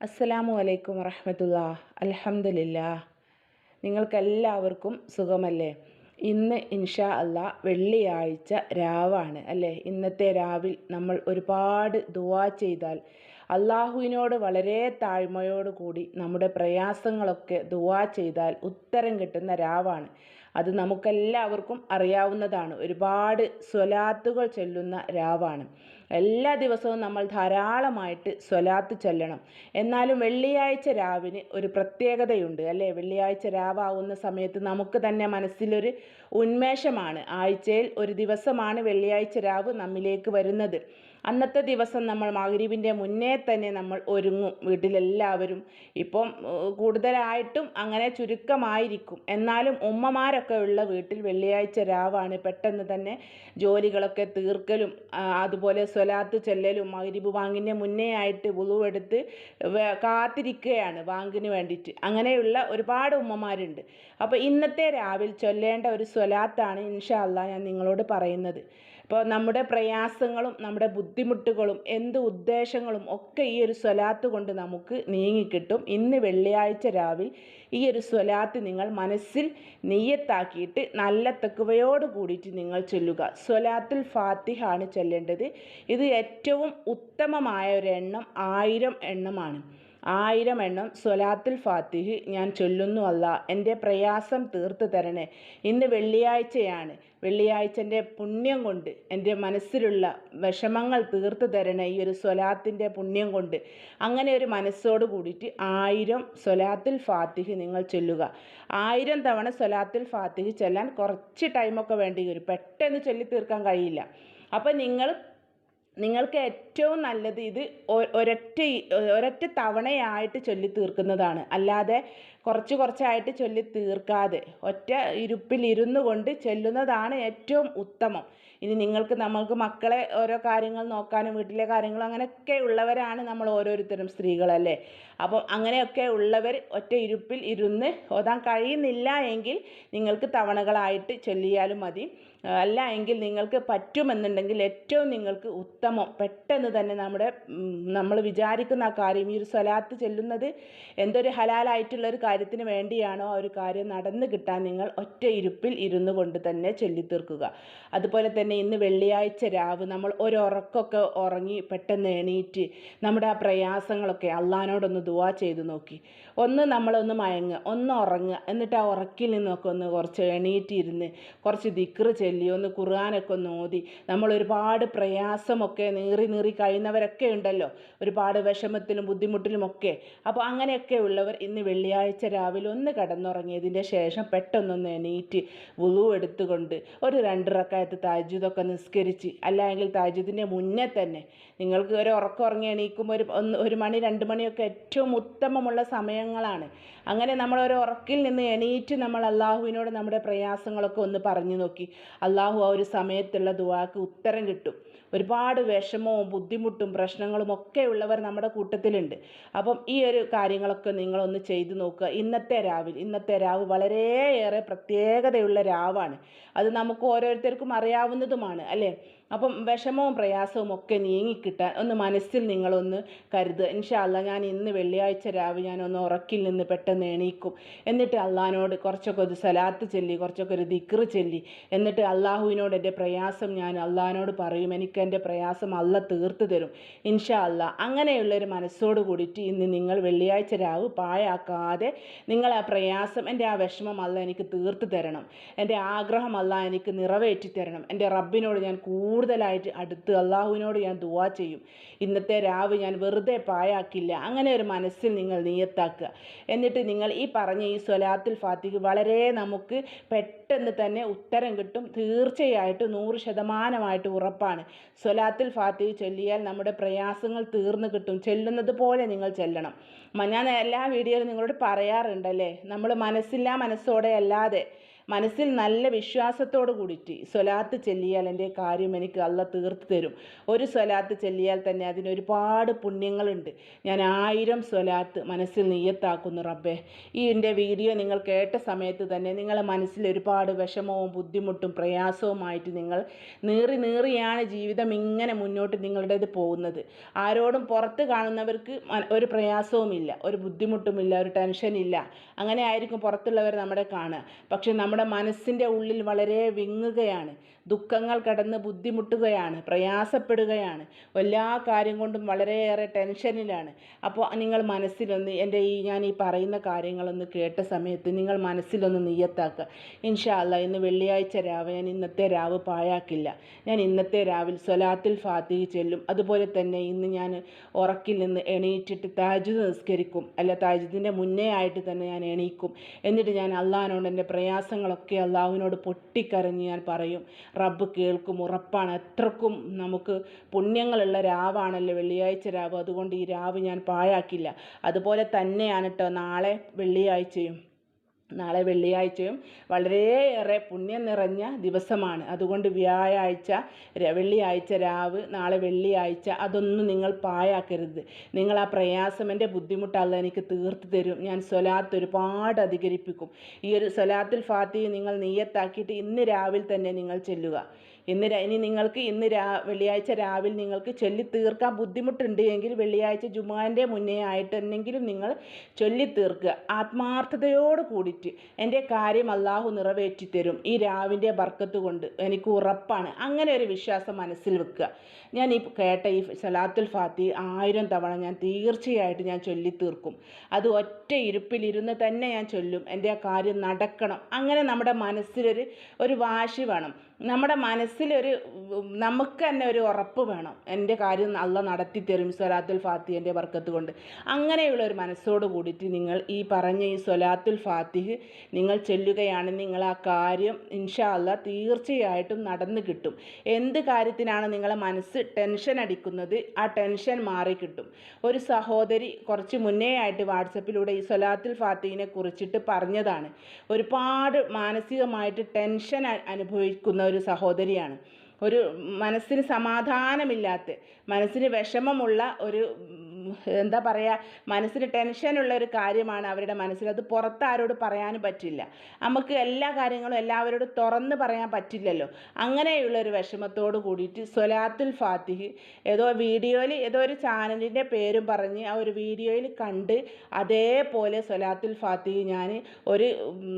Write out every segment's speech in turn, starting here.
അസ്സലാമു അലൈക്കും വറഹമത്തുള്ള അലഹമില്ല നിങ്ങൾക്കെല്ലാവർക്കും സുഖമല്ലേ? ഇന്ന് ഇൻഷാ അല്ല വെള്ളിയാഴ്ച രാവാണ് അല്ലേ? ഇന്നത്തെ രാവിൽ നമ്മൾ ഒരുപാട് ദുവാ ചെയ്താൽ അള്ളാഹുവിനോട് വളരെ താഴ്മയോടുകൂടി നമ്മുടെ പ്രയാസങ്ങളൊക്കെ ദുവാ ചെയ്താൽ ഉത്തരം കിട്ടുന്ന രാവാണ്. അത് നമുക്കെല്ലാവർക്കും അറിയാവുന്നതാണ്. ഒരുപാട് സ്വലാത്തുകൾ ചൊല്ലുന്ന രാവാണ്. എല്ലാ ദിവസവും നമ്മൾ ധാരാളമായിട്ട് സ്വലാത്ത് ചൊല്ലണം. എന്നാലും വെള്ളിയാഴ്ച രാവിന് ഒരു പ്രത്യേകതയുണ്ട് അല്ലേ? വെള്ളിയാഴ്ച രാവാകുന്ന സമയത്ത് നമുക്ക് തന്നെ മനസ്സിലൊരു ഉന്മേഷമാണ്. ആഴ്ചയിൽ ഒരു ദിവസമാണ് വെള്ളിയാഴ്ച രാവ് നമ്മിലേക്ക് വരുന്നത്. അന്നത്തെ ദിവസം നമ്മൾ മഗ്‌രിബിന്റെ മുന്നേ തന്നെ നമ്മൾ ഒരുങ്ങും. വീട്ടിലെല്ലാവരും ഇപ്പം കൂടുതലായിട്ടും അങ്ങനെ ചുരുക്കമായിരിക്കും. എന്നാലും ഉമ്മമാരൊക്കെ ഉള്ള വീട്ടിൽ വെള്ളിയാഴ്ച രാവാണ്. പെട്ടെന്ന് തന്നെ ജോലികളൊക്കെ തീർക്കലും അതുപോലെ സ്വലാത്ത് ചെല്ലലും മഗ്രിബ് വാങ്ങിന്റെ മുന്നേ ആയിട്ട് വേ- കാത്തിരിക്കുകയാണ് ബാങ്കിന് വേണ്ടിയിട്ട്. അങ്ങനെയുള്ള ഒരുപാട് ഉമ്മമാരുണ്ട്. അപ്പോൾ ഇന്നത്തെ രാവിൽ ചൊല്ലേണ്ട ഒരു സ്വലാത്താണ് ഇൻഷാ അല്ലാ ഞാൻ നിങ്ങളോട് പറയുന്നത്. ഇപ്പോൾ നമ്മുടെ പ്രയാസങ്ങളും നമ്മുടെ ബുദ്ധിമുട്ടുകളും എന്ത് ഉദ്ദേശങ്ങളും ഒക്കെ ഈ ഒരു സ്വലാത്ത് കൊണ്ട് നമുക്ക് നീങ്ങിക്കിട്ടും ഇന്ന് വെള്ളിയാഴ്ച രാവിലെ ഈ ഒരു സ്വലാത്ത് നിങ്ങൾ മനസ്സിൽ നെയ്യത്താക്കിയിട്ട് നല്ല തെക്കുവയോട് കൂടിയിട്ട് നിങ്ങൾ ചൊല്ലുക. സ്വലാത്തിൽ ഫാത്തിഹ ആണ് ചൊല്ലേണ്ടത്. ഇത് ഏറ്റവും ഉത്തമമായ ഒരു എണ്ണം ആയിരം എണ്ണമാണ്. ആയിരം എണ്ണം സ്വലാത്തുൽ ഫാത്തിഹ് ഞാൻ ചൊല്ലുന്നു അല്ല. എന്റെ പ്രയാസം തീർത്തു തരണേ. ഇന്ന് വെള്ളിയാഴ്ചയാണ്. വെള്ളിയാഴ്ചന്റെ പുണ്യം കൊണ്ട് എന്റെ മനസ്സിലുള്ള വിഷമങ്ങൾ തീർത്തു തരണേ ഈ ഒരു സ്വലാത്തിന്റെ പുണ്യം കൊണ്ട്. അങ്ങനെ ഒരു മനസ്സോട് കൂടിയിട്ട് ആയിരം സ്വലാത്തിൽ ഫാത്തിഹ് നിങ്ങൾ ചൊല്ലുക. ആയിരം തവണ സ്വലാത്തിൽ ഫാത്തിഹ് ചൊല്ലാൻ കുറച്ച് ടൈമൊക്കെ വേണ്ടി വരും. പെട്ടെന്ന് ചൊല്ലി തീർക്കാൻ കഴിയില്ല. അപ്പം നിങ്ങൾ നിങ്ങൾക്ക് ഏറ്റവും നല്ലത് ഇത് ഒരൊറ്റ ഒരൊറ്റ തവണയായിട്ട് ചൊല്ലി തീർക്കുന്നതാണ് അല്ലാതെ കുറച്ച് കുറച്ചായിട്ട് ചൊല്ലി തീർക്കാതെ ഒറ്റ ഇരുപ്പിൽ ഇരുന്നു കൊണ്ട് ചൊല്ലുന്നതാണ് ഏറ്റവും ഉത്തമം. ഇനി നിങ്ങൾക്ക് നമ്മൾക്ക് മക്കളെ ഓരോ കാര്യങ്ങൾ നോക്കാനും വീട്ടിലെ കാര്യങ്ങൾ അങ്ങനെയൊക്കെ ഉള്ളവരാണ് നമ്മൾ ഓരോരുത്തരും സ്ത്രീകളല്ലേ. അപ്പം അങ്ങനെയൊക്കെ ഉള്ളവർ ഒറ്റ ഇരുപ്പിൽ ഇരുന്ന് ഓതാൻ കഴിയുന്നില്ല എങ്കിൽ നിങ്ങൾക്ക് തവണകളായിട്ട് ചൊല്ലിയാലും മതി. അല്ല എങ്കിൽ നിങ്ങൾക്ക് പറ്റുമെന്നുണ്ടെങ്കിൽ ഏറ്റവും നിങ്ങൾക്ക് ഉത്തമം. പെട്ടെന്ന് തന്നെ നമ്മുടെ നമ്മൾ വിചാരിക്കുന്ന ആ കാര്യം ഈ ഒരു സ്വലാത്ത് ചെല്ലുന്നത് എന്തൊരു ഹലാലായിട്ടുള്ള ഒരു കാര്യത്തിന് വേണ്ടിയാണോ ആ ഒരു കാര്യം നടന്നു കിട്ടാൻ നിങ്ങൾ ഒറ്റ ഇരുപ്പിൽ ഇരുന്നു കൊണ്ട് തന്നെ ചൊല്ലിത്തീർക്കുക. അതുപോലെ തന്നെ ഇന്ന് വെള്ളിയാഴ്ച രാവ് നമ്മൾ ഒരു ഉറക്കൊക്കെ ഉറങ്ങി പെട്ടെന്ന് എണീറ്റ് നമ്മുടെ ആ പ്രയാസങ്ങളൊക്കെ അള്ളഹാനോടൊന്ന് ദുവാ ചെയ്ത് നോക്കി. ഒന്ന് നമ്മളൊന്ന് മയങ്ങുക ഒന്ന് ഉറങ്ങുക എന്നിട്ട് ആ ഉറക്കിൽ നിന്നൊക്കെ ഒന്ന് കുറച്ച് എണീറ്റിരുന്ന് കുറച്ച് ദിക്റ് ചൊല്ലി ഒന്ന് ഖുർആനൊക്കെ ഒന്ന് ഓതി. നമ്മൾ ഒരുപാട് പ്രയാസമൊക്കെ നീറി നീറി കഴിയുന്നവരൊക്കെ ഉണ്ടല്ലോ. ഒരുപാട് വിഷമത്തിലും ബുദ്ധിമുട്ടിലും ഒക്കെ. അപ്പോൾ അങ്ങനെയൊക്കെ ഉള്ളവർ ഇന്ന് വെള്ളിയാഴ്ച രാവിലെ ഒന്ന് കിടന്നുറങ്ങിയതിന്റെ ശേഷം പെട്ടെന്നൊന്ന് എണീറ്റ് വുളു എടുത്തുകൊണ്ട് ഒരു രണ്ട് റക്കായത്ത് താജുദൊക്കെ നിസ്കരിച്ച് അല്ലെങ്കിൽ താജുദിന്റെ മുന്നേ തന്നെ. നിങ്ങൾക്ക് ഒരു ഉറക്കം ഉറങ്ങി എണീക്കുമ്പോൾ ഒരു ഒന്ന് ഒരു മണി രണ്ട് മണിയൊക്കെ ഏറ്റവും ഉത്തമമുള്ള സമയങ്ങളാണ് അങ്ങനെ നമ്മൾ ഒരു ഉറക്കിൽ നിന്ന് എണീറ്റ് നമ്മൾ അള്ളാഹുവിനോട് നമ്മുടെ പ്രയാസങ്ങളൊക്കെ ഒന്ന് പറഞ്ഞു നോക്കി. അള്ളാഹു ആ ഒരു സമയത്തുള്ള ദുവാക്ക് ഉത്തരം കിട്ടും. ഒരുപാട് വിഷമവും ബുദ്ധിമുട്ടും പ്രശ്നങ്ങളും ഒക്കെ ഉള്ളവർ നമ്മുടെ കൂട്ടത്തിലുണ്ട്. അപ്പം ഈ ഒരു കാര്യങ്ങളൊക്കെ നിങ്ങളൊന്ന് ചെയ്തു നോക്കുക. ഇന്നത്തെ രാവിൽ ഇന്നത്തെ രാവ് വളരെയേറെ പ്രത്യേകതയുള്ള രാവാണ്. അത് നമുക്ക് ഓരോരുത്തർക്കും അറിയാവുന്നതുമാണ് അല്ലേ? അപ്പം വിഷമവും പ്രയാസവും ഒക്കെ നീങ്ങിക്കിട്ടാൻ ഒന്ന് മനസ്സിൽ നിങ്ങളൊന്ന് കരുതുക ഇൻഷാല്ല ഞാൻ ഇന്ന് വെള്ളിയാഴ്ച ഞാൻ ഒന്ന് ഉറക്കിൽ നിന്ന് പെട്ടെന്ന് എണീക്കും. എന്നിട്ട് അള്ളഹാനോട് കുറച്ചൊക്കെ ഒരു സലാത്ത് ചൊല്ലി കുറച്ചൊക്കെ ഒരു ദിക്റ് ചൊല്ലി. എന്നിട്ട് അള്ളാഹുവിനോട് എന്റെ പ്രയാസം ഞാൻ അള്ളഹാനോട് പറയും. എനിക്ക് എന്റെ പ്രയാസം അല്ല തീർത്ത് തരും. ഇൻഷാ അല്ല അങ്ങനെയുള്ളൊരു മനസ്സോട് കൂടിയിട്ട് ഇന്ന് നിങ്ങൾ വെള്ളിയാഴ്ച രാവ് പാഴാക്കാതെ നിങ്ങൾ ആ പ്രയാസം എന്റെ ആ വിഷമം അല്ല എനിക്ക് തീർത്ത് തരണം. എന്റെ ആഗ്രഹം അല്ല എനിക്ക് നിറവേറ്റി തരണം എന്റെ റബ്ബിനോട് ഞാൻ കൂടുതലായിട്ട് അടുത്ത് അള്ളാഹുവിനോട് ഞാൻ ദുവാ ചെയ്യും. ഇന്നത്തെ രാവ് ഞാൻ വെറുതെ പായാക്കില്ല അങ്ങനെ ഒരു മനസ്സിൽ നിങ്ങൾ നിയത്താക്കുക. എന്നിട്ട് നിങ്ങൾ ഈ പറഞ്ഞ ഈ സ്വലാത്തിൽ ഫാത്തിക്ക് വളരെ നമുക്ക് പെട്ടെന്ന് തന്നെ ഉത്തരം കിട്ടും. തീർച്ചയായിട്ടും നൂറ് ശതമാനമായിട്ട് ഉറപ്പാണ്. സ്വലാത്തിൽ ഫാത്തിഹ് ചൊല്ലിയാൽ നമ്മുടെ പ്രയാസങ്ങൾ തീർന്നു കിട്ടും. ചെല്ലുന്നത് പോലെ നിങ്ങൾ ചെല്ലണം. ഞാൻ എല്ലാ വീഡിയോയിലും നിങ്ങളോട് പറയാറുണ്ടല്ലേ? നമ്മൾ മനസ്സില്ലാ മനസ്സോടെ അല്ലാതെ. മനസ്സിൽ നല്ല വിശ്വാസത്തോട് കൂടിയിട്ട് സ്വലാത്ത് ചെല്ലിയാൽ എന്റെ കാര്യം എനിക്ക് അല്ല തീർത്ത് തരും. ഒരു സ്വലാത്ത് ചെല്ലിയാൽ തന്നെ അതിന് ഒരുപാട് പുണ്യങ്ങളുണ്ട്. ഞാൻ ആയിരം സ്വലാത്ത് മനസ്സിൽ നീയത്താക്കുന്നു റബ്ബേ. ഈ എന്റെ വീഡിയോ നിങ്ങൾ കേട്ട സമയത്ത് തന്നെ നിങ്ങളെ മനസ്സിൽ ഒരുപാട് വിഷമവും ബുദ്ധിമുട്ടും പ്രയാസവുമായിട്ട് നിങ്ങൾ നീറി നീറിയാണ് ജീവിതം ഇങ്ങനെ മുന്നോട്ട് നിങ്ങളുടേത് പോകുന്നത്. ആരോടും പുറത്ത് കാണുന്നവർക്ക് ഒരു പ്രയാസവുമില്ല ഒരു ബുദ്ധിമുട്ടുമില്ല ഒരു ടെൻഷനില്ല. അങ്ങനെ ആയിരിക്കും പുറത്തുള്ളവർ നമ്മുടെ കാണുക. പക്ഷെ നമ്മുടെ മനസ്സിന്റെ ഉള്ളിൽ വളരെ വിങ്ങുകയാണ്. ദുഃഖങ്ങൾ കടന്ന് ബുദ്ധിമുട്ടുകയാണ് പ്രയാസപ്പെടുകയാണ്. എല്ലാ കാര്യം കൊണ്ടും വളരെയേറെ ടെൻഷനിലാണ്. അപ്പോൾ നിങ്ങൾ മനസ്സിലൊന്ന് എന്റെ ഈ ഞാൻ ഈ പറയുന്ന കാര്യങ്ങളൊന്ന് കേട്ട സമയത്ത് നിങ്ങൾ മനസ്സിലൊന്ന് നീയത്താക്കുക. ഇൻഷാ അല്ലാ ഇന്ന് വെള്ളിയാഴ്ച രാവ് ഞാൻ ഇന്നത്തെ രാവ് പാഴാക്കില്ല. ഞാൻ ഇന്നത്തെ രാവിൽ സ്വലാത്തിൽ ഫാത്തിഹ് ചെല്ലും. അതുപോലെ തന്നെ ഇന്ന് ഞാൻ ഉറക്കിൽ നിന്ന് എണീറ്റിട്ട് താജുദ് നിസ്കരിക്കും. അല്ല താജുദിന്റെ മുന്നേ ആയിട്ട് തന്നെ ഞാൻ എണീക്കും. എന്നിട്ട് ഞാൻ അള്ളഹാനോട് എന്റെ പ്രയാസങ്ങളൊക്കെ അള്ളാഹുവിനോട് പൊട്ടിക്കരഞ്ഞ് ഞാൻ പറയും. റബ്ബ് കേൾക്കും ഉറപ്പാണ്. എത്രക്കും നമുക്ക് പുണ്യങ്ങളുള്ള രാവാണല്ലോ വെള്ളിയാഴ്ച രാവ്. അതുകൊണ്ട് ഈ രാവ് ഞാൻ പാഴാക്കില്ല. അതുപോലെ തന്നെയാണ് കേട്ടോ നാളെ വെള്ളിയാഴ്ചയും. നാളെ വെള്ളിയാഴ്ചയും വളരെയേറെ പുണ്യം നിറഞ്ഞ ദിവസമാണ്. അതുകൊണ്ട് വ്യാഴാഴ്ച വെള്ളിയാഴ്ച രാവ് നാളെ വെള്ളിയാഴ്ച അതൊന്നും നിങ്ങൾ പാഴാക്കരുത്. നിങ്ങൾ ആ പ്രയാസം എന്റെ ബുദ്ധിമുട്ടല്ല എനിക്ക് തീർത്ത് തരും. ഞാൻ സ്വലാത്ത് ഒരുപാട് അധികരിപ്പിക്കും. ഈ ഒരു സ്വലാത്തുൽ ഫാത്തി നിങ്ങൾ നീയത്താക്കിയിട്ട് ഇന്ന് രാവിലെ തന്നെ നിങ്ങൾ ചെല്ലുക. ഇന്ന് ഇനി നിങ്ങൾക്ക് ഇന്ന് രാ വെള്ളിയാഴ്ച രാവിലെ നിങ്ങൾക്ക് ചൊല്ലി തീർക്കാൻ ബുദ്ധിമുട്ടുണ്ട് എങ്കിൽ വെള്ളിയാഴ്ച ജുമാന്റെ മുന്നേ ആയിട്ട് എന്തെങ്കിലും നിങ്ങൾ ചൊല്ലി തീർക്കുക ആത്മാർത്ഥതയോട് കൂടിയിട്ട് എന്റെ കാര്യം അള്ളാഹു നിറവേറ്റി തരും ഈ രാവിന്റെ ബർക്കത്ത് കൊണ്ട്. എനിക്ക് ഉറപ്പാണ്. അങ്ങനെ ഒരു വിശ്വാസം മനസ്സിൽ വെക്കുക. ഞാൻ ഈ കേട്ട ഈ സലാത്തുൽ ഫാത്തി ആയിരം തവണ ഞാൻ തീർച്ചയായിട്ടും ഞാൻ ചൊല്ലി തീർക്കും അത് ഒറ്റ ഇരുപ്പിലിരുന്ന് തന്നെ ഞാൻ ചൊല്ലും. എന്റെ കാര്യം നടക്കണം. അങ്ങനെ നമ്മുടെ മനസ്സിലൊരു ഒരു വാശി വേണം. നമ്മുടെ മനസ്സിലൊരു നമുക്ക് തന്നെ ഒരു ഉറപ്പ് വേണം. എന്റെ കാര്യം അള്ള നടത്തി തരും സ്വലാത്തുൽ ഫാത്തിഹന്റെ വർക്കത്ത് കൊണ്ട്. അങ്ങനെയുള്ള ഒരു മനസ്സോട് കൂടിയിട്ട് നിങ്ങൾ ഈ പറഞ്ഞ ഈ സ്വലാത്തുൽ ഫാത്തിഹ് നിങ്ങൾ ചെല്ലുകയാണ് നിങ്ങൾ ആ കാര്യം ഇൻഷാ അല്ല തീർച്ചയായിട്ടും നടന്നു കിട്ടും. എന്ത് കാര്യത്തിനാണ് നിങ്ങളെ മനസ്സ് ടെൻഷൻ അടിക്കുന്നത്? ആ ടെൻഷൻ മാറി കിട്ടും. ഒരു സഹോദരി കുറച്ച് മുന്നേ ആയിട്ട് വാട്സപ്പിലൂടെ ഈ സ്വലാത്തുൽ ഫാത്തിഹിനെ കുറിച്ചിട്ട് പറഞ്ഞതാണ്. ഒരുപാട് മാനസികമായിട്ട് ടെൻഷൻ അനുഭവിക്കുന്ന ഒരു സഹോദരിയാണ്. ഒരു മനസ്സിന് സമാധാനമില്ലാത്ത മനസ്സിന് വിഷമമുള്ള ഒരു എന്താ പറയുക മനസ്സിന് ടെൻഷനുള്ള ഒരു കാര്യമാണ് അവരുടെ മനസ്സിൽ. അത് പുറത്ത് ആരോട് പറയാനും പറ്റില്ല. നമുക്ക് എല്ലാ കാര്യങ്ങളും എല്ലാവരോടും തുറന്ന് പറയാൻ പറ്റില്ലല്ലോ. അങ്ങനെയുള്ള ഒരു വിഷമത്തോട് കൂടിയിട്ട് സൊലാത്തുൽ ഫാത്തിഹ് ഏതോ വീഡിയോയിൽ ഏതോ ഒരു ചാനലിന്റെ പേരും പറഞ്ഞ് ആ ഒരു വീഡിയോയിൽ കണ്ട് അതേപോലെ സൊലാത്തുൽ ഫാത്തിഹ് ഞാൻ ഒരു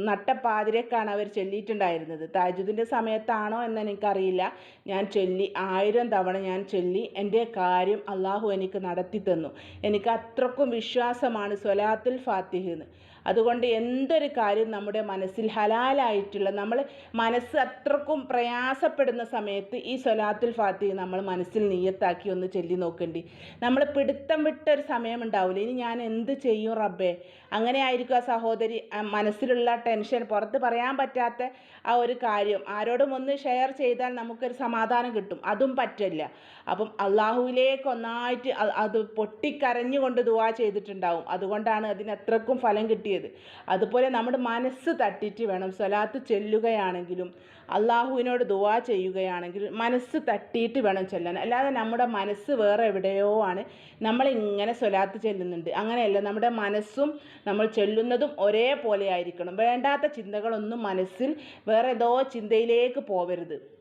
നട്ടപ്പാതിരക്കാണ് അവർ ചൊല്ലിയിട്ടുണ്ടായിരുന്നത്. താജുദിന്റെ സമയത്താണോ എന്ന് എനിക്കറിയില്ല. ഞാൻ ചൊല്ലി ആയിരം തവണ ഞാൻ ചൊല്ലി എന്റെ കാര്യം അള്ളാഹു എനിക്ക് നടത്തി തന്നു എനിക്ക് അത്രക്കും വിശ്വാസമാണ് സ്വലാത്തുൽ ഫാത്തിഹ് എന്ന്. അതുകൊണ്ട് എന്തൊരു കാര്യം നമ്മുടെ മനസ്സിൽ ഹലാലായിട്ടുള്ള നമ്മൾ മനസ്സ് അത്രക്കും പ്രയാസപ്പെടുന്ന സമയത്ത് ഈ സൊലാത്തുൽ ഫാത്തി നമ്മൾ മനസ്സിൽ നീയത്താക്കി ഒന്ന് ചൊല്ലി നോക്കേണ്ടി. നമ്മൾ പിടുത്തം വിട്ടൊരു സമയം ഉണ്ടാവില്ല ഇനി ഞാൻ എന്ത് ചെയ്യും റബ്ബേ? അങ്ങനെ ആയിരിക്കും ആ സഹോദരി മനസ്സിലുള്ള ടെൻഷൻ പുറത്ത് പറയാൻ പറ്റാത്ത ആ ഒരു കാര്യം. ആരോടും ഒന്ന് ഷെയർ ചെയ്താൽ നമുക്കൊരു സമാധാനം കിട്ടും. അതും പറ്റില്ല. അപ്പം അള്ളാഹുവിലേക്ക് ഒന്നായിട്ട് അത് പൊട്ടിക്കരഞ്ഞുകൊണ്ട് ദുവാ ചെയ്തിട്ടുണ്ടാവും. അതുകൊണ്ടാണ് അതിന് അത്രക്കും ഫലം കിട്ടിയത്. അതുപോലെ നമ്മുടെ മനസ്സ് തട്ടിയിട്ട് വേണം. സ്വലാത്ത് ചെല്ലുകയാണെങ്കിലും അള്ളാഹുവിനോട് ദുവാ ചെയ്യുകയാണെങ്കിലും മനസ്സ് തട്ടിയിട്ട് വേണം ചെല്ലാൻ. അല്ലാതെ നമ്മുടെ മനസ്സ് വേറെ എവിടെയോ ആണ്. നമ്മളിങ്ങനെ സ്വലാത്ത് ചെല്ലുന്നുണ്ട്. അങ്ങനെയല്ല നമ്മുടെ മനസ്സും നമ്മൾ ചെല്ലുന്നതും ഒരേപോലെ ആയിരിക്കണം. വേണ്ടാത്ത ചിന്തകളൊന്നും മനസ്സിൽ വേറെ ഏതോ ചിന്തയിലേക്ക് പോവരുത്.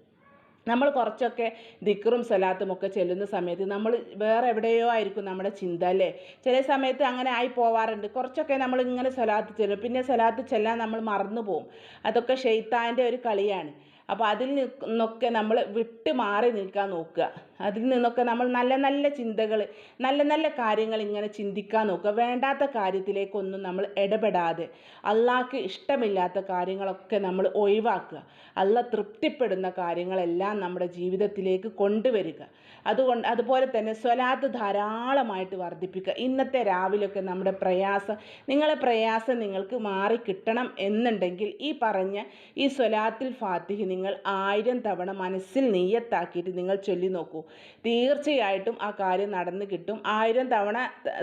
നമ്മൾ കുറച്ചൊക്കെ ദിക്കറും സലാത്തും ഒക്കെ ചെല്ലുന്ന സമയത്ത് നമ്മൾ വേറെ എവിടെയോ ആയിരിക്കും നമ്മുടെ ചിന്ത അല്ലേ? ചില സമയത്ത് അങ്ങനെ ആയി പോവാറുണ്ട്. കുറച്ചൊക്കെ നമ്മൾ ഇങ്ങനെ സലാത്ത് ചെല്ലും. പിന്നെ സലാത്ത് ചെല്ലാൻ നമ്മൾ മറന്നു പോകും അതൊക്കെ ഷെയ്ത്താന്റെ ഒരു കളിയാണ്. അപ്പോൾ അതിൽ നിന്നൊക്കെ നമ്മൾ വിട്ട് മാറി നിൽക്കാൻ നോക്കുക. അതിൽ നിന്നൊക്കെ നമ്മൾ നല്ല നല്ല ചിന്തകൾ നല്ല നല്ല കാര്യങ്ങൾ ഇങ്ങനെ ചിന്തിക്കാൻ നോക്കുക. വേണ്ടാത്ത കാര്യത്തിലേക്കൊന്നും നമ്മൾ ഇടപെടാതെ അള്ളാഹ്ക്ക് ഇഷ്ടമില്ലാത്ത കാര്യങ്ങളൊക്കെ നമ്മൾ ഒഴിവാക്കുക. അള്ള തൃപ്തിപ്പെടുന്ന കാര്യങ്ങളെല്ലാം നമ്മുടെ ജീവിതത്തിലേക്ക് കൊണ്ടുവരിക. അതുകൊണ്ട് അതുപോലെ തന്നെ സ്വലാത്ത് ധാരാളമായിട്ട് വർദ്ധിപ്പിക്കുക. ഇന്നത്തെ രാവിലെയൊക്കെ നമ്മുടെ പ്രയാസം നിങ്ങളെ പ്രയാസം നിങ്ങൾക്ക് മാറി കിട്ടണം എന്നുണ്ടെങ്കിൽ ഈ പറഞ്ഞ ഈ സ്വലാത്തിൽ ഫാത്തിഹ് നിങ്ങൾ ആയിരം തവണ മനസ്സിൽ നെയ്യത്താക്കിയിട്ട് നിങ്ങൾ ചൊല്ലി നോക്കൂ. തീർച്ചയായിട്ടും ആ കാര്യം നടന്നു കിട്ടും. ആയിരം തവണ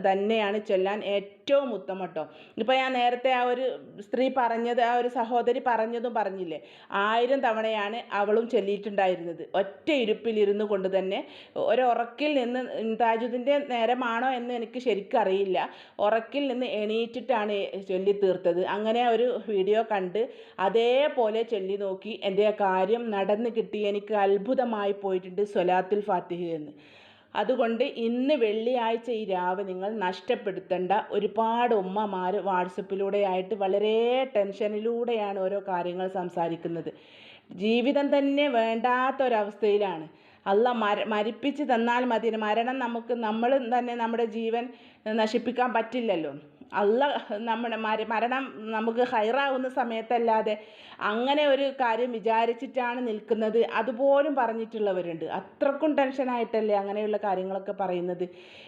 തന്നെയാണ് ചൊല്ലാൻ ഏറ്റവും ഉത്തമം കേട്ടോ. ഇപ്പോൾ ഞാൻ നേരത്തെ ആ ഒരു സ്ത്രീ പറഞ്ഞത് ആ ഒരു സഹോദരി പറഞ്ഞതും പറഞ്ഞില്ലേ? ആയിരം തവണയാണ് അവളും ചൊല്ലിയിട്ടുണ്ടായിരുന്നത്. ഒറ്റ ഇരുപ്പിലിരുന്നു കൊണ്ട് തന്നെ ഒരുറക്കിൽ നിന്ന് താജുദിന്റെ നേരമാണോ എന്ന് എനിക്ക് ശരിക്കും അറിയില്ല. ഉറക്കിൽ നിന്ന് എണീറ്റിട്ടാണ് ചൊല്ലി തീർത്തത് അങ്ങനെ ഒരു വീഡിയോ കണ്ട് അതേപോലെ ചൊല്ലി നോക്കി എന്റെ കാര്യം നടന്നു കിട്ടി. എനിക്ക് അത്ഭുതമായി പോയിട്ടുണ്ട് സൊലാത്തുൽ ഫാത്തിഹ എന്ന്. അതുകൊണ്ട് ഇന്ന് വെള്ളിയാഴ്ച ഈ രാവ് നിങ്ങൾ നഷ്ടപ്പെടുത്തേണ്ട ഒരുപാട് ഉമ്മമാർ വാട്സപ്പിലൂടെ ആയിട്ട് വളരെ ടെൻഷനിലൂടെയാണ് ഓരോ കാര്യങ്ങൾ സംസാരിക്കുന്നത്. ജീവിതം തന്നെ വേണ്ടാത്തൊരവസ്ഥയിലാണ്. അല്ല മര മരിപ്പിച്ച് തന്നാൽ മതി. മരണം നമുക്ക് നമ്മൾ തന്നെ നമ്മുടെ ജീവൻ നശിപ്പിക്കാൻ പറ്റില്ലല്ലോ. അല്ല നമ്മുടെ മര മരണം നമുക്ക് ഹൈറാവുന്ന സമയത്തല്ലാതെ അങ്ങനെ ഒരു കാര്യം വിചാരിച്ചിട്ടാണ് നിൽക്കുന്നത്. അതുപോലും പറഞ്ഞിട്ടുള്ളവരുണ്ട്. അത്രക്കും ടെൻഷനായിട്ടല്ലേ അങ്ങനെയുള്ള കാര്യങ്ങളൊക്കെ പറയുന്നത്.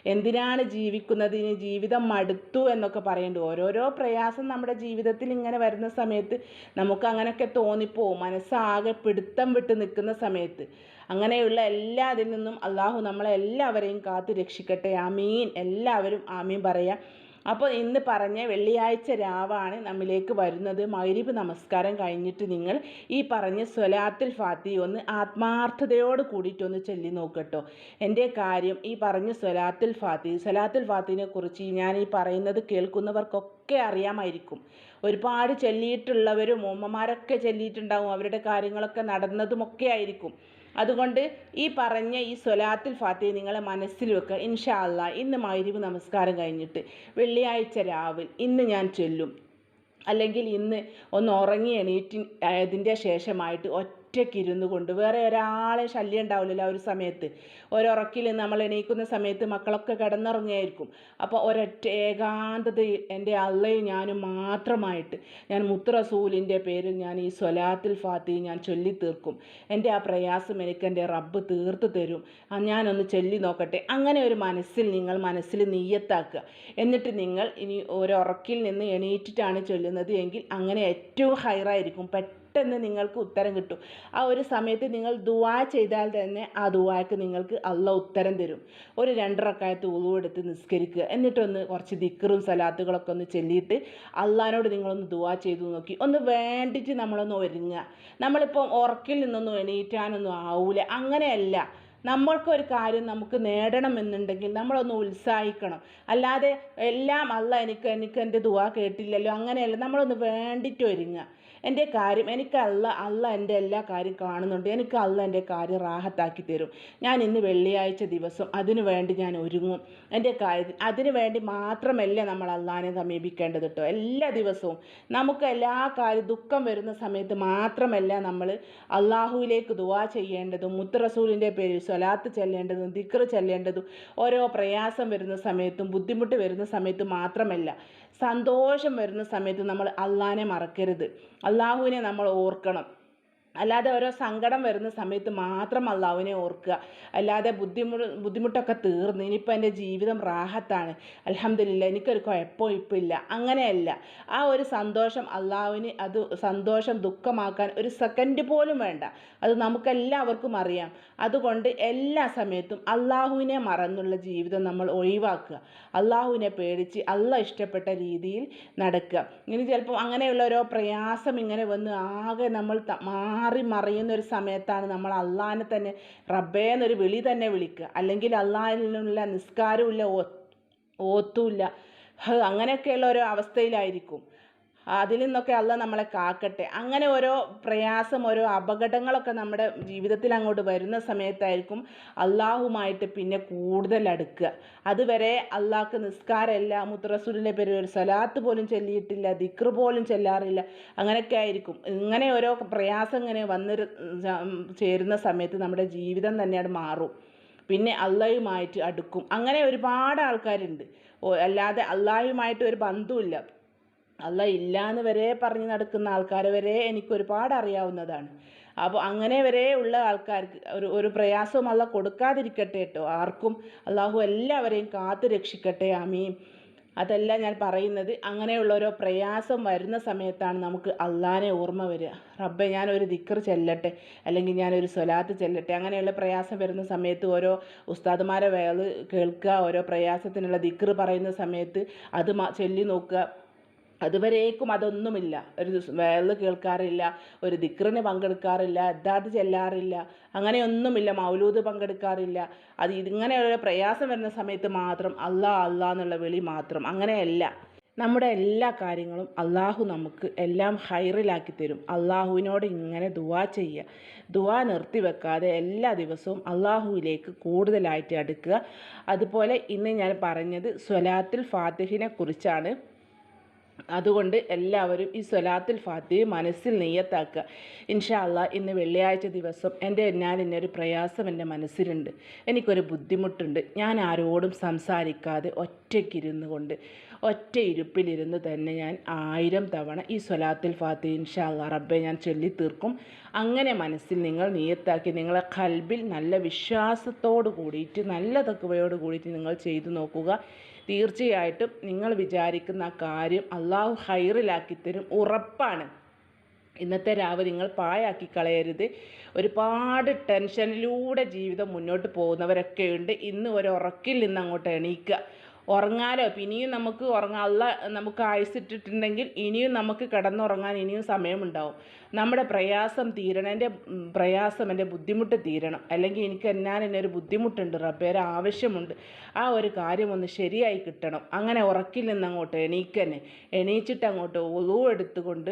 എന്തിനാണ് ജീവിക്കുന്നത്? ഇനി ജീവിതം മടുത്തു എന്നൊക്കെ പറയുന്നുണ്ട് ഓരോരോ പ്രയാസം നമ്മുടെ ജീവിതത്തിൽ ഇങ്ങനെ വരുന്ന സമയത്ത് നമുക്ക് അങ്ങനെയൊക്കെ തോന്നിപ്പോവും. മനസ്സാകെ പിടുത്തം വിട്ട് നിൽക്കുന്ന സമയത്ത്. അങ്ങനെയുള്ള എല്ലാ അതിൽ നിന്നും അള്ളാഹു നമ്മളെ എല്ലാവരെയും കാത്തു രക്ഷിക്കട്ടെ. ആമീൻ. എല്ലാവരും ആമീൻ പറയാം. അപ്പോൾ ഇന്ന് പറഞ്ഞ വെള്ളിയാഴ്ച രാവാണ് നമ്മിലേക്ക് വരുന്നത്. മൈരിബ് നമസ്കാരം കഴിഞ്ഞിട്ട് നിങ്ങൾ ഈ പറഞ്ഞ സ്വലാത്തിൽ ഫാത്തി ഒന്ന് ആത്മാർത്ഥതയോട് കൂടിയിട്ടൊന്ന് ചൊല്ലി നോക്കട്ടോ. എന്റെ കാര്യം ഈ പറഞ്ഞ സ്വലാത്തിൽ ഫാത്തി സ്വലാത്തിൽ ഫാത്തിനെ കുറിച്ച് ഞാൻ ഈ പറയുന്നത് കേൾക്കുന്നവർക്കൊക്കെ അറിയാമായിരിക്കും. ഒരുപാട് ചൊല്ലിയിട്ടുള്ളവരും ഉമ്മമാരൊക്കെ ചൊല്ലിയിട്ടുണ്ടാവും അവരുടെ കാര്യങ്ങളൊക്കെ നടന്നതുമൊക്കെ ആയിരിക്കും. അതുകൊണ്ട് ഈ പറഞ്ഞ ഈ സ്വലാത്തിൽ ഫാത്തി നിങ്ങളെ മനസ്സിൽ വെക്കുക. ഇൻഷാ അല്ലാ ഇന്ന് മൈരിവ് നമസ്കാരം കഴിഞ്ഞിട്ട് വെള്ളിയാഴ്ച രാവിലെ ഇന്ന് ഞാൻ ചൊല്ലും. അല്ലെങ്കിൽ ഇന്ന് ഒന്ന് ഉറങ്ങി എണീറ്റ് അതിന്റെ ശേഷമായിട്ട് ഒറ്റയ്ക്ക് ഇരുന്ന് കൊണ്ട് വേറെ ഒരാളെ ശല്യം ഉണ്ടാവില്ലല്ലോ ആ ഒരു സമയത്ത്. ഒരുറക്കിൽ നമ്മൾ എണീക്കുന്ന സമയത്ത് മക്കളൊക്കെ കിടന്നുറങ്ങിയായിരിക്കും. അപ്പോൾ ഒരൊറ്റ ഏകാന്തത എന്റെ അള്ളയും ഞാനും മാത്രമായിട്ട് ഞാൻ മുത്തറസൂലിന്റെ പേരിൽ ഞാൻ ഈ സ്വലാത്തിൽ ഫാത്തി ഞാൻ ചൊല്ലി തീർക്കും. എന്റെ ആ പ്രയാസം എനിക്ക് എന്റെ റബ്ബ് തീർത്ത് തരും. ഞാനൊന്ന് ചൊല്ലി നോക്കട്ടെ. അങ്ങനെ ഒരു മനസ്സിൽ നിങ്ങൾ മനസ്സിൽ നീയത്താക്കുക എന്നിട്ട് നിങ്ങൾ ഇനി ഒരു ഉറക്കിൽ നിന്ന് എണീറ്റിട്ടാണ് ചൊല്ലുന്നത് എങ്കിൽ അങ്ങനെ ഏറ്റവും ഹൈറായിരിക്കും. പെട്ടെന്ന് നിങ്ങൾക്ക് ഉത്തരം കിട്ടും. ആ ഒരു സമയത്ത് നിങ്ങൾ ദുവാ ചെയ്താൽ തന്നെ ആ ദുവാക്ക് നിങ്ങൾക്ക് അള്ള ഉത്തരം തരും. ഒരു രണ്ടറക്കായത്ത് ഉളു എടുത്ത് നിസ്കരിക്കുക. എന്നിട്ടൊന്ന് കുറച്ച് ദിക്കറും സലാത്തുകളൊക്കെ ഒന്ന് ചെല്ലിയിട്ട് അള്ളഹാനോട് നിങ്ങളൊന്ന് ദുവാ ചെയ്തു നോക്കി. ഒന്ന് വേണ്ടിയിട്ട് നമ്മളൊന്ന് ഒരുങ്ങുക. നമ്മളിപ്പം ഉറക്കിൽ നിന്നൊന്നും എണീറ്റാനൊന്നും ആവൂല. അങ്ങനെയല്ല. നമ്മൾക്കൊരു കാര്യം നമുക്ക് നേടണമെന്നുണ്ടെങ്കിൽ നമ്മളൊന്ന് ഉത്സാഹിക്കണം. അല്ലാതെ എല്ലാം അല്ല എനിക്ക് എനിക്ക് എന്റെ ദുവാ കേട്ടില്ലല്ലോ അങ്ങനെയല്ല. നമ്മളൊന്ന് വേണ്ടിയിട്ട് ഒരുങ്ങുക. എന്റെ കാര്യം എനിക്ക് അല്ല അല്ല എന്റെ എല്ലാ കാര്യം കാണുന്നുണ്ട്. എനിക്ക് അല്ല എന്റെ കാര്യം റാഹത്താക്കി തരും. ഞാൻ ഇന്ന് വെള്ളിയാഴ്ച ദിവസം അതിനു വേണ്ടി ഞാൻ ഒരുങ്ങും. എന്റെ കാര്യം അതിനു വേണ്ടി മാത്രമല്ല നമ്മൾ അള്ളഹാനെ സമീപിക്കേണ്ടത് കേട്ടോ എല്ലാ ദിവസവും നമുക്ക് എല്ലാ കാര്യം ദുഃഖം വരുന്ന സമയത്ത് മാത്രമല്ല നമ്മൾ അള്ളാഹുവിലേക്ക് ദുവാ ചെയ്യേണ്ടതും മുത്തറസൂലിന്റെ പേരിൽ സ്വലാത്ത് ചെല്ലേണ്ടതും ദിക്ർ ചെല്ലേണ്ടതും ഓരോ പ്രയാസം വരുന്ന സമയത്തും ബുദ്ധിമുട്ട് വരുന്ന സമയത്തും മാത്രമല്ല. സന്തോഷം വരുന്ന സമയത്ത് നമ്മൾ അള്ളാനെ മറക്കരുത്. അള്ളാഹുവിനെ നമ്മൾ ഓർക്കണം. അല്ലാതെ ഓരോ സങ്കടം വരുന്ന സമയത്ത് മാത്രം അള്ളാഹുവിനെ ഓർക്കുക. അല്ലാതെ ബുദ്ധിമുട്ട് ബുദ്ധിമുട്ടൊക്കെ തീർന്ന് ഇനിയിപ്പോൾ എന്റെ ജീവിതം റാഹത്താണ്. അലഹമില്ല എനിക്കൊരു കുഴപ്പവും ഇപ്പം ഇല്ല. അങ്ങനെയല്ല. ആ ഒരു സന്തോഷം അള്ളാഹുവിന് അത് സന്തോഷം ദുഃഖമാക്കാൻ ഒരു സെക്കൻഡ് പോലും വേണ്ട. അത് നമുക്കെല്ലാവർക്കും അറിയാം. അതുകൊണ്ട് എല്ലാ സമയത്തും അള്ളാഹുവിനെ മറന്നുള്ള ജീവിതം നമ്മൾ ഒഴിവാക്കുക. അള്ളാഹുവിനെ പേടിച്ച് അള്ള ഇഷ്ടപ്പെട്ട രീതിയിൽ നടക്കുക. ഇനി ചിലപ്പോൾ അങ്ങനെയുള്ള ഓരോ പ്രയാസം ഇങ്ങനെ വന്ന് ആകെ നമ്മൾ മാറി മറിയുന്ന ഒരു സമയത്താണ് നമ്മൾ അള്ളാഹിനെ തന്നെ റബ്ബേ എന്നൊരു വിളി തന്നെ വിളിക്കുക. അല്ലെങ്കിൽ അള്ളാഹിനുള്ള നിസ്കാരമില്ല ഓത്തുമില്ല. അങ്ങനെയൊക്കെയുള്ള ഒരു അവസ്ഥയിലായിരിക്കും. അതിൽ നിന്നൊക്കെ അല്ല നമ്മളെ കാക്കട്ടെ. അങ്ങനെ ഓരോ പ്രയാസം ഓരോ അപകടങ്ങളൊക്കെ നമ്മുടെ ജീവിതത്തിൽ അങ്ങോട്ട് വരുന്ന സമയത്തായിരിക്കും അള്ളാഹുമായിട്ട് പിന്നെ കൂടുതൽ അടുക്കുക. അതുവരെ അള്ളാഹ്ക്ക് നിസ്കാരമില്ല മുത്തറസൂലിന്റെ പേര് ഒരു സലാത്ത് പോലും ചൊല്ലിയിട്ടില്ല ദിക്ർ പോലും ചെല്ലാറില്ല. അങ്ങനെയൊക്കെ ആയിരിക്കും. ഇങ്ങനെ ഓരോ പ്രയാസം ഇങ്ങനെ വന്ന് ചേരുന്ന സമയത്ത് നമ്മുടെ ജീവിതം തന്നെയാണ് മാറും. പിന്നെ അള്ളാഹുമായിട്ട് അടുക്കും. അങ്ങനെ ഒരുപാട് ആൾക്കാരുണ്ട്. അല്ലാതെ അള്ളാഹുമായിട്ട് ഒരു ബന്ധവുമില്ല. അല്ല ഇല്ലാന്ന് വരെ പറഞ്ഞ് നടക്കുന്ന ആൾക്കാരെ വരെ എനിക്ക് ഒരുപാട് അറിയാവുന്നതാണ്. അപ്പോൾ അങ്ങനെ വരെ ഉള്ള ആൾക്കാർക്ക് ഒരു ഒരു പ്രയാസവും അല്ല കൊടുക്കാതിരിക്കട്ടെ കേട്ടോ. ആർക്കും അള്ളാഹു എല്ലാവരെയും കാത്തു രക്ഷിക്കട്ടെ ആമീൻ. അതല്ല ഞാൻ പറയുന്നത് അങ്ങനെയുള്ള ഓരോ പ്രയാസം വരുന്ന സമയത്താണ് നമുക്ക് അള്ളാനെ ഓർമ്മ വരിക. റബ്ബെ ഞാനൊരു ദിക്കർ ചെല്ലട്ടെ അല്ലെങ്കിൽ ഞാനൊരു സ്വലാത്ത് ചെല്ലട്ടെ അങ്ങനെയുള്ള പ്രയാസം വരുന്ന സമയത്ത് ഓരോ ഉസ്താദുമാരെ വേൾ കേൾക്കുക ഓരോ പ്രയാസത്തിനുള്ള ദിക്കർ പറയുന്ന സമയത്ത് അത് ചൊല്ലി നോക്കുക. അതുവരേക്കും അതൊന്നുമില്ല. ഒരു വേൾ കേൾക്കാറില്ല ഒരു ദിക്റിന് പങ്കെടുക്കാറില്ല അദ്ദാത്ത് ചെല്ലാറില്ല അങ്ങനെയൊന്നുമില്ല മൗലൂദ് പങ്കെടുക്കാറില്ല. അത് ഇങ്ങനെയുള്ള പ്രയാസം വരുന്ന സമയത്ത് മാത്രം അല്ലാ അല്ലാ എന്നുള്ള വിളി മാത്രം. അങ്ങനെയല്ല. നമ്മുടെ എല്ലാ കാര്യങ്ങളും അള്ളാഹു നമുക്ക് എല്ലാം ഹൈറിലാക്കി തരും. അള്ളാഹുവിനോട് ഇങ്ങനെ ദുവാ ചെയ്യുക. ദുവാ നിർത്തി വെക്കാതെ എല്ലാ ദിവസവും അള്ളാഹുവിലേക്ക് കൂടുതലായിട്ട് അടുക്കുക. അതുപോലെ ഇന്ന് ഞാൻ പറഞ്ഞത് സ്വലാത്തിൽ ഫാത്തിഹിനെ കുറിച്ചാണ്. അതുകൊണ്ട് എല്ലാവരും ഈ സ്വലാത്തുൽ ഫാത്തി മനസ്സിൽ നെയ്യത്താക്കുക. ഇൻഷാ അള്ളാ ഇന്ന് വെള്ളിയാഴ്ച ദിവസം എന്റെ ഞാൻ ഒരു പ്രയാസം എന്റെ മനസ്സിലുണ്ട്. എനിക്കൊരു ബുദ്ധിമുട്ടുണ്ട്. ഞാൻ ആരോടും സംസാരിക്കാതെ ഒറ്റയ്ക്കിരുന്നു കൊണ്ട് ഒറ്റ ഇരുപ്പിലിരുന്ന് തന്നെ ഞാൻ ആയിരം തവണ ഈ സ്വലാത്തുൽ ഫാത്തി ഇൻഷാ അള്ളാ റബ്ബെ ഞാൻ ചൊല്ലി തീർക്കും അങ്ങനെ മനസ്സിൽ നിങ്ങൾ നീയത്താക്കി നിങ്ങളെ കൽബിൽ നല്ല വിശ്വാസത്തോട് കൂടിയിട്ട് നല്ല തക്കവയോട് കൂടിയിട്ട് നിങ്ങൾ ചെയ്തു നോക്കുക. തീർച്ചയായിട്ടും നിങ്ങൾ വിചാരിക്കുന്ന കാര്യം അള്ളാഹു ഹൈറിലാക്കി തരും. ഉറപ്പാണ്. ഇന്നത്തെ രാവ് നിങ്ങൾ പായാക്കി കളയരുത്. ഒരുപാട് ടെൻഷനിലൂടെ ജീവിതം മുന്നോട്ട് പോകുന്നവരൊക്കെ ഉണ്ട്. ഇന്ന് ഒരു ഉറക്കിൽ നിന്ന് അങ്ങോട്ട് എണീക്കുക. ഉറങ്ങാലോ? ഇനിയും നമുക്ക് ഉറങ്ങാനുള്ള നമുക്ക് ആയുസിട്ടിട്ടുണ്ടെങ്കിൽ ഇനിയും നമുക്ക് കിടന്നുറങ്ങാൻ ഇനിയും സമയമുണ്ടാവും. നമ്മുടെ പ്രയാസം തീരണം എന്റെ പ്രയാസം എന്റെ ബുദ്ധിമുട്ട് തീരണം. അല്ലെങ്കിൽ എനിക്ക് എന്നാൽ എന്നെ ഒരു ബുദ്ധിമുട്ടുണ്ട് റബ്ബേരെ ആവശ്യമുണ്ട്. ആ ഒരു കാര്യം ഒന്ന് ശരിയായി കിട്ടണം. അങ്ങനെ ഉറക്കിൽ നിന്ന് അങ്ങോട്ട് എണീക്കന്നെ എണീച്ചിട്ട് അങ്ങോട്ട് ഒളു എടുത്തുകൊണ്ട്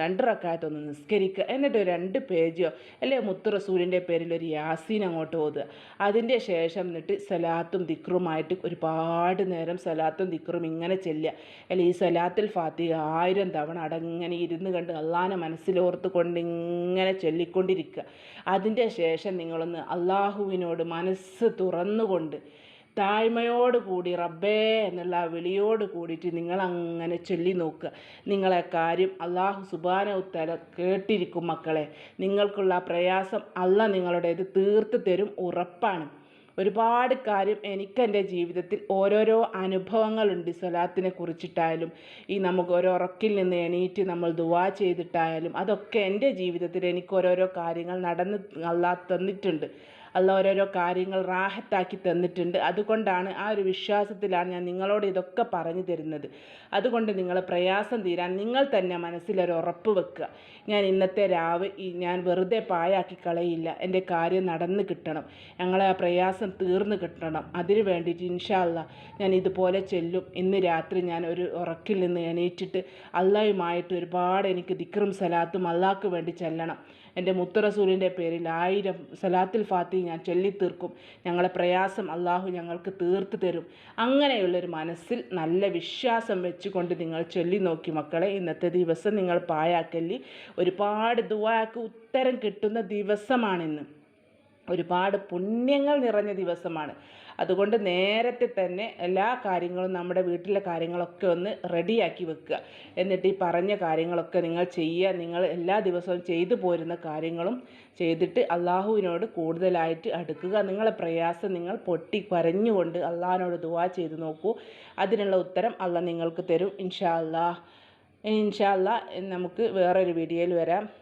രണ്ട് റക്കായത്തൊന്ന് നിസ്കരിക്കുക. എന്നിട്ട് രണ്ട് പേജോ അല്ലെ മുത്തുറസൂലിന്റെ പേരിൽ ഒരു യാസീൻ അങ്ങോട്ട് ഓതുക. അതിന്റെ ശേഷം എന്നിട്ട് സലാത്തും ദിക്റുമായിട്ട് ഒരുപാട് നേരം സലാത്തും ദിക്റും ഇങ്ങനെ ചെല്ലുക. അല്ലെ ഈ സലാത്തിൽ ഫാത്തിഹ ആയിരം തവണ അടങ്ങനെ ഇരുന്ന് കണ്ട് അള്ളാനെ മനസ്സിലോർത്ത് കൊണ്ട് ഇങ്ങനെ ചൊല്ലിക്കൊണ്ടിരിക്കുക. അതിന്റെ ശേഷം നിങ്ങളൊന്ന് അള്ളാഹുവിനോട് മനസ്സ് തുറന്നുകൊണ്ട് താഴ്മയോടുകൂടി റബ്ബേ എന്നുള്ള വിളിയോട് കൂടിയിട്ട് നിങ്ങളങ്ങനെ ചൊല്ലി നോക്കുക. നിങ്ങളെ കാര്യം അള്ളാഹു സുബാന ഉത്തര കേട്ടിരിക്കും മക്കളെ. നിങ്ങൾക്കുള്ള പ്രയാസം അല്ല നിങ്ങളുടേത് തീർത്ത് തരും ഉറപ്പാണ്. ഒരുപാട് കാര്യം എനിക്ക് എന്റെ ജീവിതത്തിൽ ഓരോരോ അനുഭവങ്ങളുണ്ട് സ്വലാത്തിനെ കുറിച്ചിട്ടായാലും ഈ നമുക്ക് ഓരോ ഉറക്കിൽ നിന്ന് എണീറ്റ് നമ്മൾ ദുവാ ചെയ്തിട്ടായാലും അതൊക്കെ എന്റെ ജീവിതത്തിൽ എനിക്ക് ഓരോരോ കാര്യങ്ങൾ നടന്ന് അല്ലാ തന്നിട്ടുണ്ട്. അല്ല ഓരോരോ കാര്യങ്ങൾ റാഹത്താക്കി തന്നിട്ടുണ്ട്. അതുകൊണ്ടാണ് ആ ഒരു വിശ്വാസത്തിലാണ് ഞാൻ നിങ്ങളോട് ഇതൊക്കെ പറഞ്ഞു തരുന്നത്. അതുകൊണ്ട് നിങ്ങൾ പ്രയാസം തീരാൻ നിങ്ങൾ തന്നെ മനസ്സിലൊരു ഉറപ്പ് വെക്കുക. ഞാൻ ഇന്നത്തെ രാവ് ഞാൻ വെറുതെ പായാക്കി കളയില്ല. എന്റെ കാര്യം നടന്ന് കിട്ടണം. ഞങ്ങളെ ആ പ്രയാസം തീർന്നു കിട്ടണം. അതിന് വേണ്ടിയിട്ട് ഇൻഷാല്ല ഞാൻ ഇതുപോലെ ചെല്ലും. ഇന്ന് രാത്രി ഞാൻ ഒരു ഉറക്കിൽ നിന്ന് എണീറ്റിട്ട് അള്ളയുമായിട്ട് ഒരുപാട് എനിക്ക് ദിക്റും സലാത്തും അള്ളാഹ്ക്ക് വേണ്ടി ചെല്ലണം. എന്റെ മുത്തറസൂലിന്റെ പേരിൽ ആയിരം സലാത്തിൽ ഫാത്തി ഞാൻ ചൊല്ലിത്തീർക്കും. ഞങ്ങളെ പ്രയാസം അള്ളാഹു ഞങ്ങൾക്ക് തീർത്ത് തരും. അങ്ങനെയുള്ളൊരു മനസ്സിൽ നല്ല വിശ്വാസം വെച്ചുകൊണ്ട് നിങ്ങൾ ചൊല്ലി നോക്കി മക്കളെ ഇന്നത്തെ ദിവസം നിങ്ങൾ പായാക്കല്ലി ഒരുപാട് ദുവാക്ക് ഉത്തരം കിട്ടുന്ന ദിവസമാണിന്ന്. ഒരുപാട് പുണ്യങ്ങൾ നിറഞ്ഞ ദിവസമാണ്. അതുകൊണ്ട് നേരത്തെ തന്നെ എല്ലാ കാര്യങ്ങളും നമ്മുടെ വീട്ടിലെ കാര്യങ്ങളൊക്കെ ഒന്ന് റെഡിയാക്കി വെക്കുക. എന്നിട്ട് ഈ പറഞ്ഞ കാര്യങ്ങളൊക്കെ നിങ്ങൾ ചെയ്യുക. നിങ്ങൾ എല്ലാ ദിവസവും ചെയ്തു പോരുന്ന കാര്യങ്ങളും ചെയ്തിട്ട് അള്ളാഹുവിനോട് കൂടുതലായിട്ട് അടുക്കുക. നിങ്ങളെ പ്രയാസം നിങ്ങൾ പൊട്ടി കരഞ്ഞുകൊണ്ട് അള്ളാഹിനോട് ദുവാ ചെയ്ത് നോക്കൂ. അതിനുള്ള ഉത്തരം അള്ളാഹ് നിങ്ങൾക്ക് തരും. ഇൻഷാ അല്ലാ ഇൻഷാ അല്ലാ നമുക്ക് വേറൊരു വീഡിയോയിൽ വരാം.